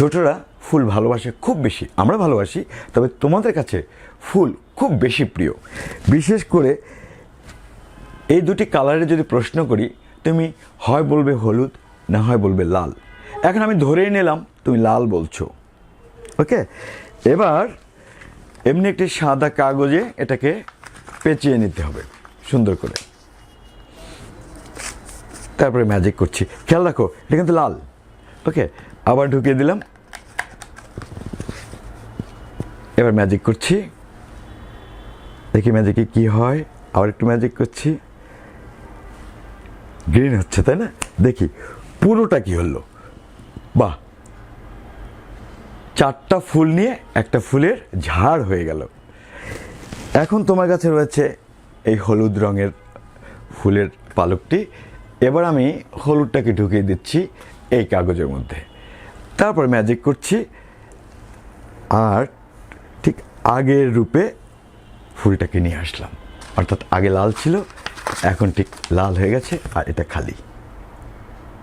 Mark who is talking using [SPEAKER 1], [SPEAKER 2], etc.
[SPEAKER 1] ছোটরা ফুল ভালোবাসে খুব বেশি, আমরা ভালোবাসি, তবে তোমাদের কাছে ফুল খুব বেশি প্রিয়। বিশেষ করে এই দুটি কালারে যদি প্রশ্ন করি, তুমি হয় বলবে হলুদ না হয় বলবে লাল। এখন আমি ধরেই নিলাম, তুমি লাল বলছো। ওকে? এবার এমনি একটি সাদা কাগজে এটাকে পেঁচিয়ে নিতে হবে, সুন্দর করে। তারপরে ম্যাজিক করছি। খেয়াল রাখো, এটা কিন্তু লাল। ওকে? আবার ঢুকিয়ে দিলাম। এবার ম্যাজিক করছি। দেখি ম্যাজিকে কি হয়। আবার একটু ম্যাজিক করছি। গ্রিন হচ্ছে, তাই না? দেখি, পুরোটা কি হলো? বাহ! চারটা ফুল নিয়ে একটা ফুলের ঝাড় হয়ে গেল। এখন তোমার কাছে রয়েছে এই হলুদ রঙের ফুলের পালকটি। এবার আমি হলুদটাকে ঢুকিয়ে দিচ্ছি এই কাগজের মধ্যে। তারপর ম্যাজিক করছি। আর ঠিক আগের রূপে ফুলটাকে নিয়ে আসলাম। অর্থাৎ আগে লাল ছিল, এখন ঠিক লাল হয়ে গেছে, আর এটা খালি।